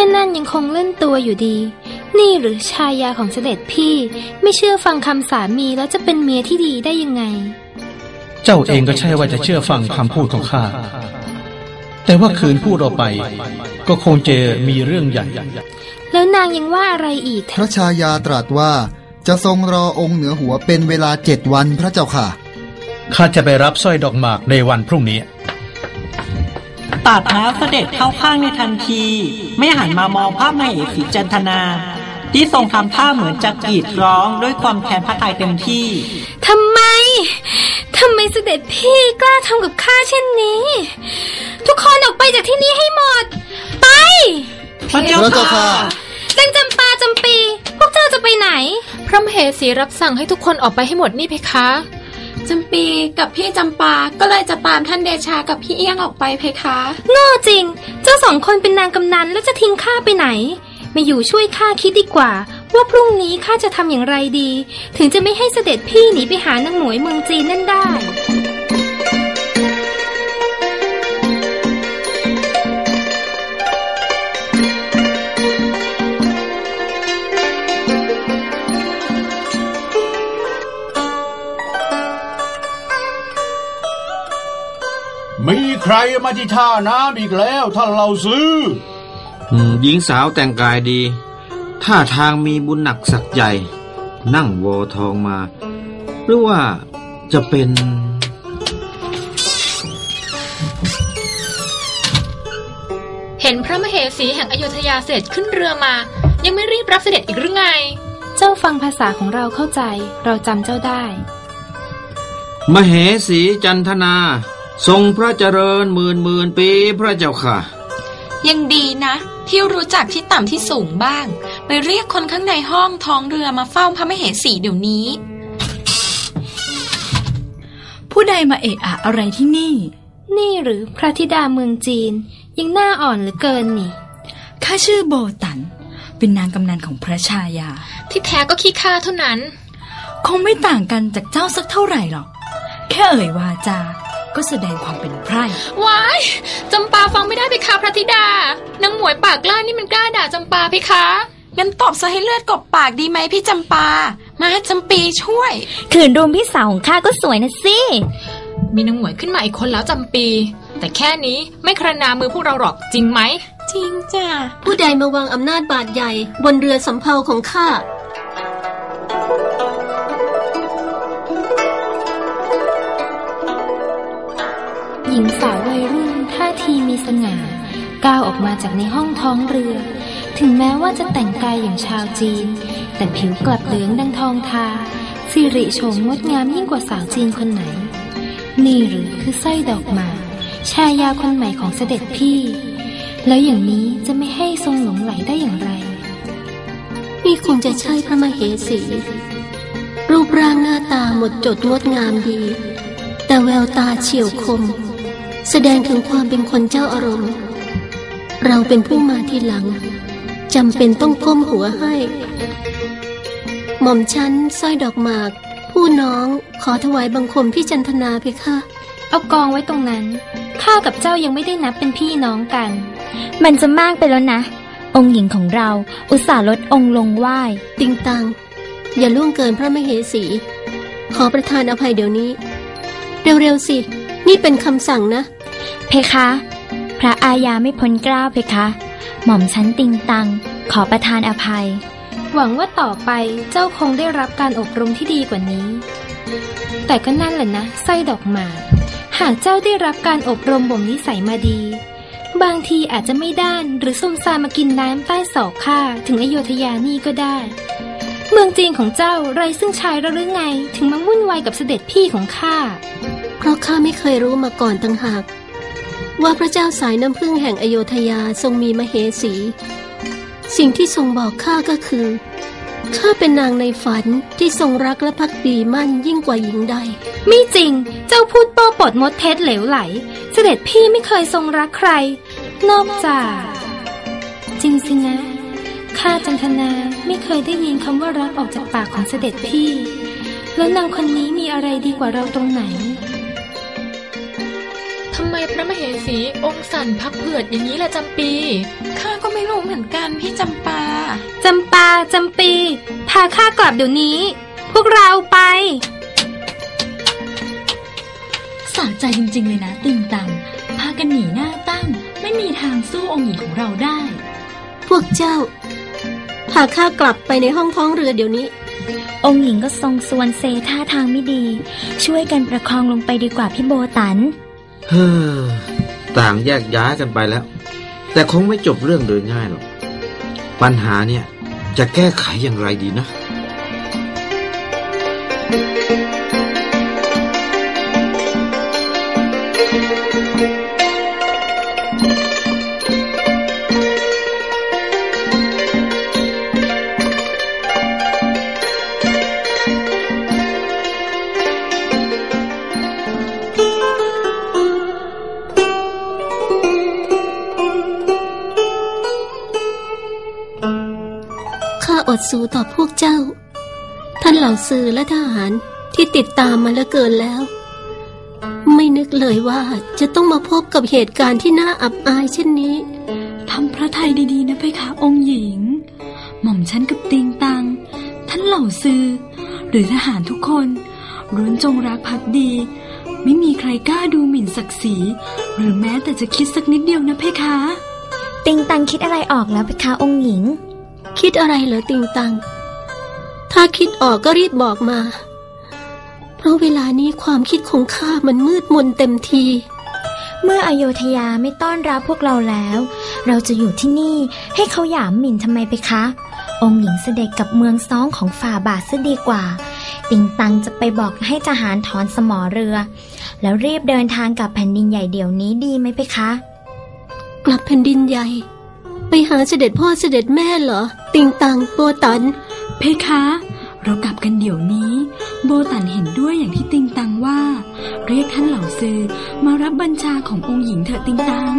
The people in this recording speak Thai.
ม่นั่นยังคงเล่นตัวอยู่ดี นี่หรือชายาของเสด็จพี่ไม่เชื่อฟังคำสามีแล้วจะเป็นเมียที่ดีได้ยังไง เจ้าเองก็ใช่ว่าจะเชื่อฟังคำพูดของข้าแต่ว่าคืนพูดออกไป ก็คงจะมีเรื่องใหญ่ แล้วนางยังว่าอะไรอีก พระชายาตรัสว่าจะทรงรอองค์เหนือหัวเป็นเวลาเจ็ดวันพระเจ้าค่ะ ข้าจะไปรับสร้อยดอกหมากในวันพรุ่งนี้ ตัดท้าเสด็จเข้าข้างในทันที ไม่หันมามองพระมเหสีจันทนา ที่ทรงทำท่าเหมือนจะกรีดร้องด้วยความแค้นพระทัยเต็มที่ทำไมทำไมเสด็จพี่กล้าทำกับข้าเช่นนี้ ทุกคนออกไปจากที่นี่ให้หมด ไปพระเจ้าพระเจ้าค่ะค่ะดังจำปาจำปี พวกเจ้าจะไปไหน พระมเหสีรับสั่งให้ทุกคนออกไปให้หมดนี่เพคะ จำปีกับพี่จำปา ก็เลยจะตามท่านเดชากับพี่เอี้ยงออกไปเพคะ โง่จริง เจ้าสองคนเป็นนางกำนันแล้วจะทิ้งข้าไปไหน มาอยู่ช่วยข้าคิดดีกว่า ว่าพรุ่งนี้ข้าจะทำอย่างไรดี ถึงจะไม่ให้เสด็จพี่หนีไปหานางหมวยเมืองจีนนั่นได้ รมาที่ท่าน้ำอีกแล้วท่านเราซื้ออืมหญิงสาวแต่งกายดี ท่าทางมีบุญหนักสักใหญ่ นั่งวอทองมา หรือว่าจะเป็น เห็นพระมเหสีแห่งอโยธยาเสด็จขึ้นเรือมา ยังไม่รีบรับเสด็จอีกหรือไง เจ้าฟังภาษาของเราเข้าใจ เราจำเจ้าได้ มเหสีจันทนา ทรงพระเจริญหมื่นหมื่นปีพระเจ้าค่ะ ยังดีนะ ที่รู้จักที่ต่ำที่สูงบ้าง ไปเรียกคนข้างในห้องท้องเรือมาเฝ้าพระมเหสีเดี๋ยวนี้ ผู้ใดมาเอะอะอะไรที่นี่ นี่หรือพระธิดาเมืองจีน ยังหน้าอ่อนเหลือเกินนี่ข้าชื่อโบตัน เป็นนางกำนันของพระชายา ที่แท้ก็ขี้ข้าเท่านั้น คงไม่ต่างกันจากเจ้าสักเท่าไหร่หรอก แค่เอ่ยวาจา ก็แสดงความเป็นไพร่ว้ายจำปาฟังไม่ได้เพคะพระธิดานางหมวยปากกล้านี่มันกล้าด่าจำปาเพคะงั้นตบซะให้เลือดกบปากดีไหมพี่จำปา มาจำปีช่วย ขืนรุมพี่สาวของข้าก็สวยนะสิ มีนางหมวยขึ้นมาอีกคนแล้วจำปี แต่แค่นี้ไม่ครนามือพวกเราหรอกจริงไหม จริงจ้ะผู้ใดมาวางอำนาจบาดใหญ่ บนเรือสำเภาของข้า ญิงสาววัยรุ่นท่าทีมีสง่าก้าวออกมาจากในห้องท้องเรือ ถึงแม้ว่าจะแต่งกายอย่างชาวจีน แต่ผิวกลับเหลืองดังทองทาสิริโฉมงดงามยิ่งกว่าสาวจีนคนไหน นี่หรือคือสร้อยดอกหมากชายาคนใหม่ของเสด็จพี่ แล้วอย่างนี้จะไม่ให้ทรงหลงไหลได้อย่างไร นี่คงจะใช่พระมเหสี รูปร่างหน้าตาหมดจดงดงามดี แต่แววตาเฉียวคม แสดงถึงความเป็นคนเจ้าอารมณ์ เราเป็นผู้มาทีหลังจำเป็นต้องก้มหัวให้ หม่อมชั้นสร้อยดอกหมาก ผู้น้องขอถวายบังคมพี่จันทนาเพคะเอากองไว้ตรงนั้น ข้ากับเจ้ายังไม่ได้นับเป็นพี่น้องกัน มันจะมากไปแล้วนะ องค์หญิงของเราอุตส่าห์ลดองค์ลงไหว้ติงตัง อย่าล่วงเกินพระมเหสี ขอประทานอภัยเดี๋ยวนี้ เร็วๆสิ นี่เป็นคำสั่งนะ เพคะ พระอาญาไม่พ้นเกล้าวเพคะ หม่อมชั้นติงตัง ขอประทานอภัย หวังว่าต่อไปเจ้าคงได้รับการอบรมที่ดีกว่านี้ แต่ก็นั่นแหละนะสร้อยดอกหมากหากเจ้าได้รับการอบรมบ่มนิสัยมาดี บางทีอาจจะไม่ด้านหรือซุ่มซามมากินน้ำใต้ศอกข้าถึงอโยธยานี่ก็ได้ เมืองจีนของเจ้าไรซึ่งชายระหรือไงถึงมาวุ่นวายกับเสด็จพี่ของข้าเพราะข้าไม่เคยรู้มาก่อนตั้งหาก ว่าพระเจ้าสายน้ำพึ่งแห่งอโยธยาทรงมีมเหสี สิ่งที่ทรงบอกข้าก็คือข้าเป็นนางในฝันที่ทรงรักและพักดีมั่นยิ่งกว่าหญิงใด ไม่จริง เจ้าพูดโป้ปดมดเท็จเหลวไหล เสด็จพี่ไม่เคยทรงรักใคร นอกจาก จริงสินะข้าจันทนาไม่เคยได้ยินคำว่ารักออกจากปากของเสด็จพี่ แล้วนางคนนี้มีอะไรดีกว่าเราตรงไหน ททำไมพระมเหสีองค์สั่นพักเผือดอย่างนี้ล่ะจำปี ข้าก็ไม่รู้เหมือนกันพี่จำปา จำปาจำปี พาข้ากลับเดี๋ยวนี้ พวกเราไปสะใจจริง ๆ เลยนะติงตัง พากันหนีหน้าตั้ง ไม่มีทางสู้องค์หญิงของเราได้ พวกเจ้า พาข้ากลับไปในห้องท้องเรือเดี๋ยวนี้องค์หญิงก็ทรงส่วนเซท่าทางไม่ดี ช่วยกันประคองลงไปดีกว่าพี่โบตันเฮ้อ ต่างแยกย้ายกันไปแล้ว แต่คงไม่จบเรื่องโดยง่ายหรอก ปัญหาเนี่ย จะแก้ไขอย่างไรดีนะ ข้าอดสู้ต่อพวกเจ้า ท่านเหล่าสื่อและทหารที่ติดตามมาแล้วเกินแล้ว ไม่นึกเลยว่าจะต้องมาพบกับเหตุการณ์ที่น่าอับอายเช่นนี้ทำพระทัยดีๆนะเพคะองค์หญิง หม่อมฉันกับติงตัง ท่านเหล่าซือหรือทหารทุกคนล้นจงรักภักดี ไม่มีใครกล้าดูหมิ่นศักดิ์ศรีหรือแม้แต่จะคิดสักนิดเดียวนะเพคะ ติงตังคิดอะไรออกแล้วเพคะองค์หญิง คิดอะไรเหรอติงตัง ถ้าคิดออกก็รีบบอกมา เพราะเวลานี้ความคิดของข้ามันมืดมนเต็มที เมื่ออโยธยาไม่ต้อนรับพวกเราแล้ว เราจะอยู่ที่นี่ให้เขาหยามหมิ่นทำไมไปคะ องค์หญิงเสด็จกับเมืองซ้องของฝ่าบาทซะดีกว่าติงตังจะไปบอกให้ทหารถอนสมอเรือ แล้วรีบเดินทางกลับแผ่นดินใหญ่เดี๋ยวนี้ดีไหมไปคะ กลับแผ่นดินใหญ่ ไปหาเสด็จพ่อเสด็จแม่เหรอ ติงตังโบตัน เพคะ เรากลับกันเดี๋ยวนี้ โบตันเห็นด้วยอย่างที่ติงตังว่า เรียกท่านเหล่าซือมารับบัญชาขององค์หญิงเถอะติงตัง